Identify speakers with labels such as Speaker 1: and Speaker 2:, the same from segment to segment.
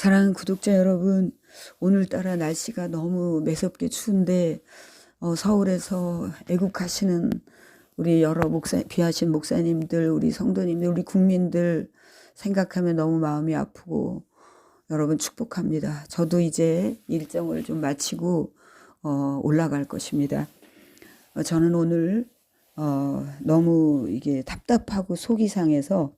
Speaker 1: 사랑하는 구독자 여러분, 오늘따라 날씨가 너무 매섭게 추운데 어, 서울에서 애국하시는 우리 여러 목사 귀하신 목사님들, 우리 성도님들, 우리 국민들 생각하면 너무 마음이 아프고 여러분 축복합니다. 저도 이제 일정을 좀 마치고 어, 올라갈 것입니다. 어, 저는 오늘 어, 너무 이게 답답하고 속이 상해서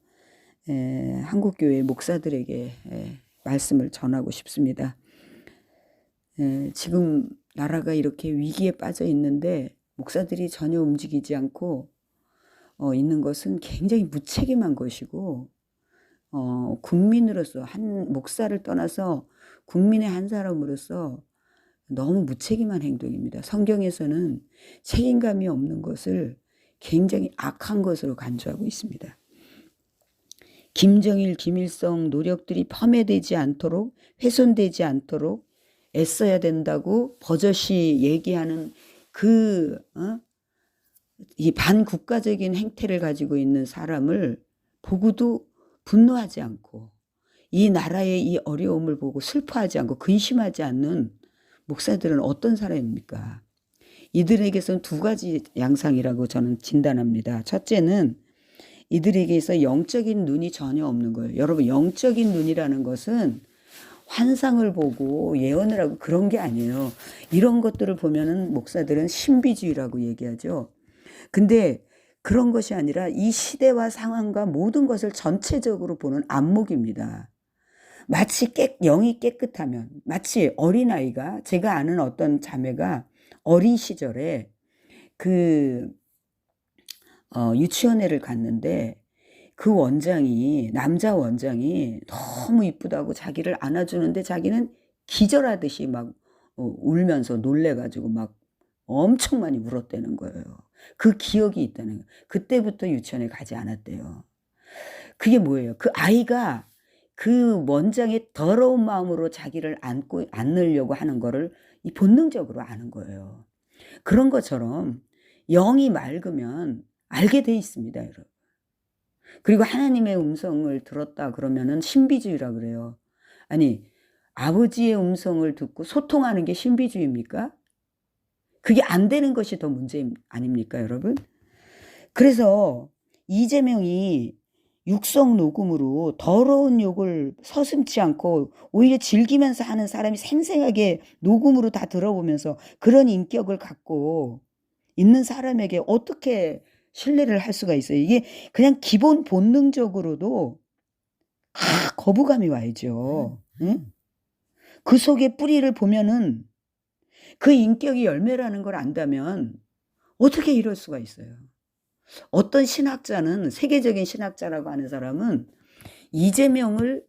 Speaker 1: 에, 한국교회 목사들에게 에, 말씀을 전하고 싶습니다. 에, 지금 나라가 이렇게 위기에 빠져 있는데 목사들이 전혀 움직이지 않고 어, 있는 것은 굉장히 무책임한 것이고 어, 국민으로서 한 목사를 떠나서 국민의 한 사람으로서 너무 무책임한 행동입니다. 성경에서는 책임감이 없는 것을 굉장히 악한 것으로 간주하고 있습니다. 김정일, 김일성 노력들이 폄훼되지 않도록 훼손되지 않도록 애써야 된다고 버젓이 얘기하는 그, 어? 이 반국가적인 행태를 가지고 있는 사람을 보고도 분노하지 않고 이 나라의 이 어려움을 보고 슬퍼하지 않고 근심하지 않는 목사들은 어떤 사람입니까? 이들에게서는 두 가지 양상이라고 저는 진단합니다. 첫째는 이들에게서 영적인 눈이 전혀 없는 거예요. 여러분, 영적인 눈이라는 것은 환상을 보고 예언을 하고 그런 게 아니에요. 이런 것들을 보면은 목사들은 신비주의라고 얘기하죠. 근데 그런 것이 아니라 이 시대와 상황과 모든 것을 전체적으로 보는 안목입니다. 마치 깨, 영이 깨끗하면, 마치 어린아이가, 제가 아는 어떤 자매가 어린 시절에 그, 어, 유치원회를 갔는데 그 원장이, 남자 원장이 너무 이쁘다고 자기를 안아주는데 자기는 기절하듯이 막 어, 울면서 놀래가지고 막 엄청 많이 울었다는 거예요. 그 기억이 있다는 거예요. 그때부터 유치원에 가지 않았대요. 그게 뭐예요? 그 아이가 그 원장의 더러운 마음으로 자기를 안고 안으려고 하는 거를 이 본능적으로 아는 거예요. 그런 것처럼 영이 맑으면 알게 돼 있습니다, 여러분. 그리고 하나님의 음성을 들었다 그러면은 신비주의라 그래요. 아니, 아버지의 음성을 듣고 소통하는 게 신비주의입니까? 그게 안 되는 것이 더 문제 아닙니까, 여러분? 그래서 이재명이 육성 녹음으로 더러운 욕을 서슴지 않고 오히려 즐기면서 하는 사람이 생생하게 녹음으로 다 들어보면서 그런 인격을 갖고 있는 사람에게 어떻게 신뢰를 할 수가 있어요. 이게 그냥 기본 본능적으로도 아, 거부감이 와야죠. 응? 그 속에 뿌리를 보면은 그 인격이 열매라는 걸 안다면 어떻게 이럴 수가 있어요. 어떤 신학자는 세계적인 신학자라고 하는 사람은 이재명을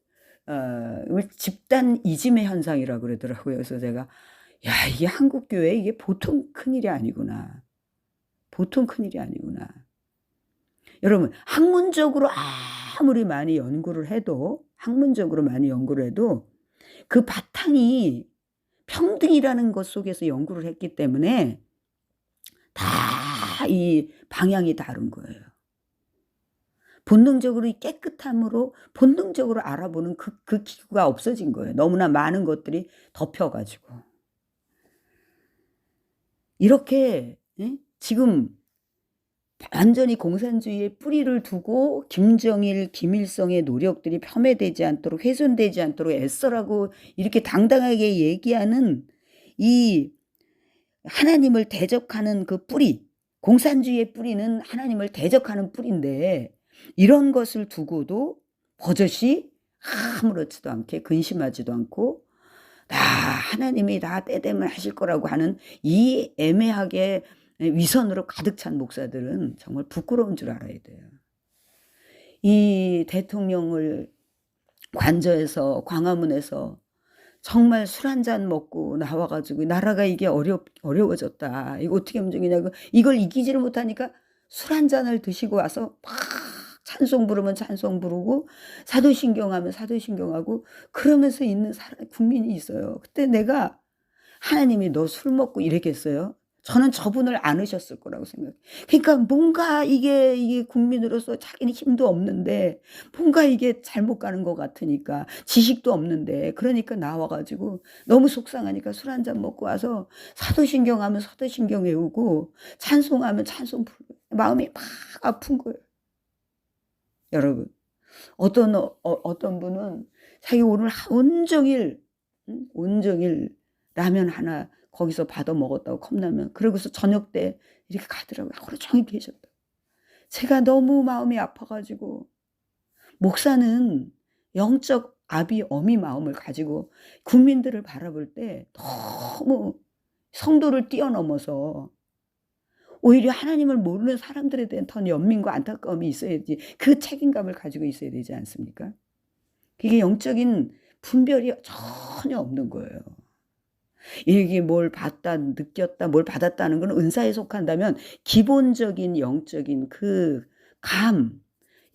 Speaker 1: 어, 집단 이지매 현상이라고 그러더라고요. 그래서 제가 야 이게 한국 교회 이게 보통 큰 일이 아니구나. 보통 큰 일이 아니구나. 여러분 학문적으로 아무리 많이 연구를 해도 학문적으로 많이 연구를 해도 그 바탕이 평등이라는 것 속에서 연구를 했기 때문에 다 이 방향이 다른 거예요. 본능적으로 이 깨끗함으로 본능적으로 알아보는 그, 그 기구가 없어진 거예요. 너무나 많은 것들이 덮여가지고. 이렇게 예? 지금 완전히 공산주의의 뿌리를 두고 김정일, 김일성의 노력들이 폄훼되지 않도록 훼손되지 않도록 애써라고 이렇게 당당하게 얘기하는 이 하나님을 대적하는 그 뿌리, 공산주의의 뿌리는 하나님을 대적하는 뿌리인데 이런 것을 두고도 버젓이 아무렇지도 않게 근심하지도 않고 다 하나님이 다 때 되면 하실 거라고 하는 이 애매하게 위선으로 가득 찬 목사들은 정말 부끄러운 줄 알아야 돼요. 이 대통령을 관저에서 광화문에서 정말 술 한 잔 먹고 나와가지고 나라가 이게 어려 어려워졌다. 이거 어떻게 하면 좋냐고 이걸 이기지를 못하니까 술 한 잔을 드시고 와서 막 찬송 부르면 찬송 부르고 사도신경 하면 사도신경하고 그러면서 있는 사람, 국민이 있어요. 그때 내가 하나님이 너 술 먹고 이랬겠어요? 저는 저분을 안으셨을 거라고 생각해요. 그러니까 뭔가 이게 이게 국민으로서 자기는 힘도 없는데 뭔가 이게 잘못 가는 것 같으니까 지식도 없는데 그러니까 나와 가지고 너무 속상하니까 술 한 잔 먹고 와서 사도신경 하면 사도신경 외우고 찬송하면 찬송 부르고 마음이 막 아픈 거예요. 여러분 어떤 어, 어떤 분은 자기 오늘 하- 온종일 응? 온종일 라면 하나 거기서 받아 먹었다고 컵라면 그러고서 저녁 때 이렇게 가더라고요. 하루 종일 계셨다. 제가 너무 마음이 아파가지고 목사는 영적 아비 어미 마음을 가지고 국민들을 바라볼 때 너무 성도를 뛰어넘어서 오히려 하나님을 모르는 사람들에 대한 더 연민과 안타까움이 있어야지 그 책임감을 가지고 있어야 되지 않습니까? 그게 영적인 분별이 전혀 없는 거예요. 이게 뭘 봤다, 느꼈다, 뭘 받았다는 건 은사에 속한다면 기본적인 영적인 그 감,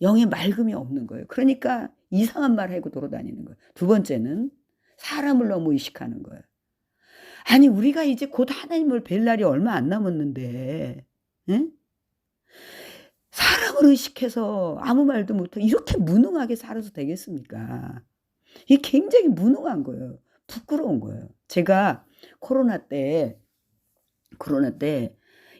Speaker 1: 영의 맑음이 없는 거예요. 그러니까 이상한 말 하고 돌아다니는 거예요. 두 번째는 사람을 너무 의식하는 거예요. 아니, 우리가 이제 곧 하나님을 뵐 날이 얼마 안 남았는데, 응? 사람을 의식해서 아무 말도 못하고 이렇게 무능하게 살아도 되겠습니까? 이게 굉장히 무능한 거예요. 부끄러운 거예요. 제가 코로나 때, 코로나 때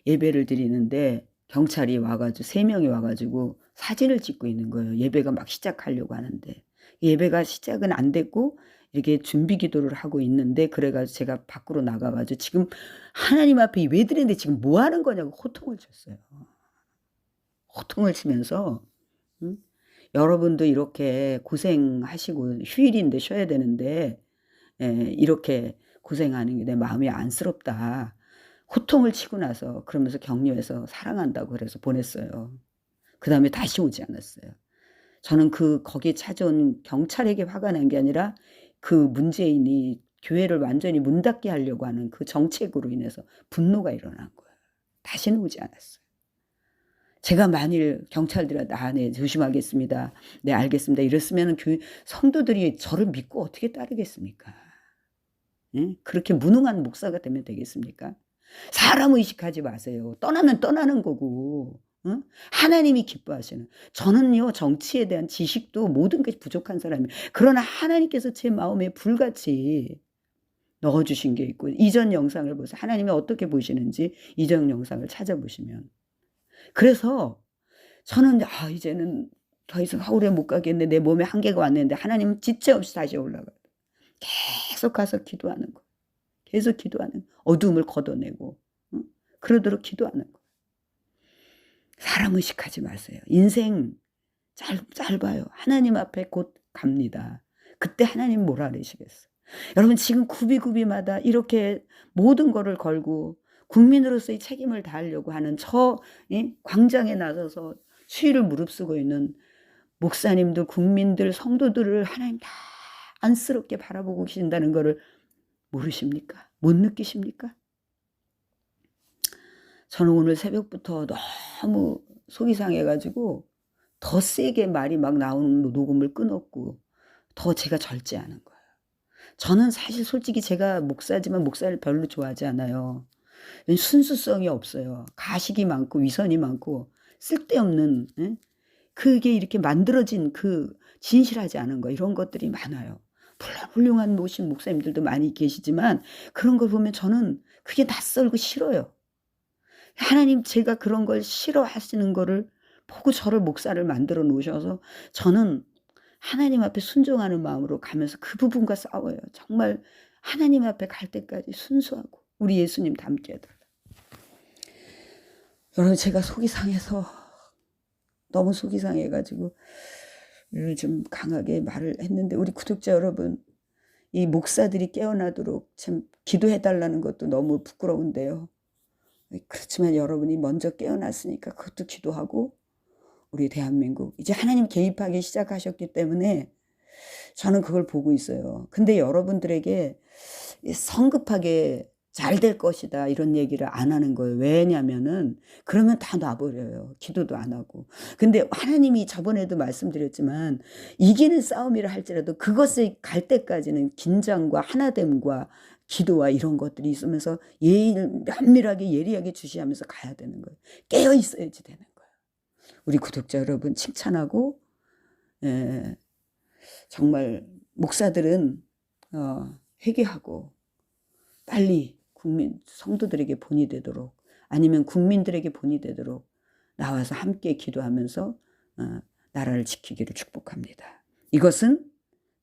Speaker 1: 예배를 드리는데 경찰이 와가지고, 세 명이 와가지고 사진을 찍고 있는 거예요. 예배가 막 시작하려고 하는데. 예배가 시작은 안 됐고, 이렇게 준비 기도를 하고 있는데, 그래가지고 제가 밖으로 나가가지고 지금 하나님 앞에 왜 드리는데 지금 뭐 하는 거냐고 호통을 쳤어요. 호통을 치면서, 응? 여러분도 이렇게 고생하시고 휴일인데 쉬어야 되는데, 예, 이렇게 고생하는 게 내 마음이 안쓰럽다. 호통을 치고 나서 그러면서 격려해서 사랑한다고 그래서 보냈어요. 그 다음에 다시 오지 않았어요. 저는 그 거기에 찾아온 경찰에게 화가 난 게 아니라 그 문재인이 교회를 완전히 문 닫게 하려고 하는 그 정책으로 인해서 분노가 일어난 거예요. 다시는 오지 않았어요. 제가 만일 경찰들한테 아, 네, 조심하겠습니다. 네, 알겠습니다. 이랬으면 교회 성도들이 저를 믿고 어떻게 따르겠습니까? 예? 그렇게 무능한 목사가 되면 되겠습니까? 사람 의식하지 마세요. 떠나면 떠나는 거고. 응? 하나님이 기뻐하시는. 저는요, 정치에 대한 지식도 모든 것이 부족한 사람이에요. 그러나 하나님께서 제 마음에 불같이 넣어주신 게 있고, 이전 영상을 보세요. 하나님이 어떻게 보시는지 이전 영상을 찾아보시면. 그래서 저는, 아, 이제는 더 이상 하울에 못 가겠네. 내 몸에 한계가 왔는데, 하나님은 지체 없이 다시 올라가요. 계속 가서 기도하는 거. 계속 기도하는 거. 어둠을 걷어내고 응? 그러도록 기도하는 거. 사람 의식하지 마세요. 인생 짧, 짧아요. 하나님 앞에 곧 갑니다. 그때 하나님 뭐라 그러시겠어. 여러분 지금 구비구비마다 이렇게 모든 거를 걸고 국민으로서의 책임을 다하려고 하는 저 예? 광장에 나서서 수위를 무릅쓰고 있는 목사님들, 국민들, 성도들을 하나님 다 안쓰럽게 바라보고 계신다는 것을 모르십니까? 못 느끼십니까? 저는 오늘 새벽부터 너무 속이 상해가지고 더 세게 말이 막 나오는 녹음을 끊었고 더 제가 절제하는 거예요. 저는 사실 솔직히 제가 목사지만 목사를 별로 좋아하지 않아요. 순수성이 없어요. 가식이 많고 위선이 많고 쓸데없는 에? 그게 이렇게 만들어진 그 진실하지 않은 거 이런 것들이 많아요. 훌륭한 모신 목사님들도 많이 계시지만 그런 걸 보면 저는 그게 낯설고 싫어요. 하나님 제가 그런 걸 싫어하시는 거를 보고 저를 목사를 만들어 놓으셔서 저는 하나님 앞에 순종하는 마음으로 가면서 그 부분과 싸워요. 정말 하나님 앞에 갈 때까지 순수하고 우리 예수님 닮게 해달라. 여러분 제가 속이 상해서 너무 속이 상해가지고 좀 강하게 말을 했는데 우리 구독자 여러분 이 목사들이 깨어나도록 참 기도해달라는 것도 너무 부끄러운데요. 그렇지만 여러분이 먼저 깨어났으니까 그것도 기도하고 우리 대한민국 이제 하나님 개입하기 시작하셨기 때문에 저는 그걸 보고 있어요. 근데 여러분들에게 성급하게 잘 될 것이다 이런 얘기를 안 하는 거예요. 왜냐면은 그러면 다 놔버려요. 기도도 안 하고. 근데 하나님이 저번에도 말씀드렸지만 이기는 싸움이라 할지라도 그것을 갈 때까지는 긴장과 하나됨과 기도와 이런 것들이 있으면서 예일 면밀하게 예리하게 주시하면서 가야 되는 거예요. 깨어 있어야지 되는 거예요. 우리 구독자 여러분 칭찬하고 에, 정말 목사들은 어, 회개하고 빨리 국민 성도들에게 본이 되도록 아니면 국민들에게 본이 되도록 나와서 함께 기도하면서 어, 나라를 지키기를 축복합니다. 이것은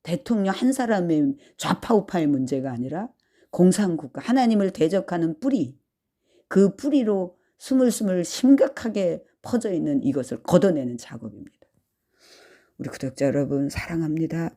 Speaker 1: 대통령 한 사람의 좌파 우파의 문제가 아니라 공산국가 하나님을 대적하는 뿌리 그 뿌리로 스물스물 심각하게 퍼져 있는 이것을 걷어내는 작업입니다. 우리 구독자 여러분 사랑합니다.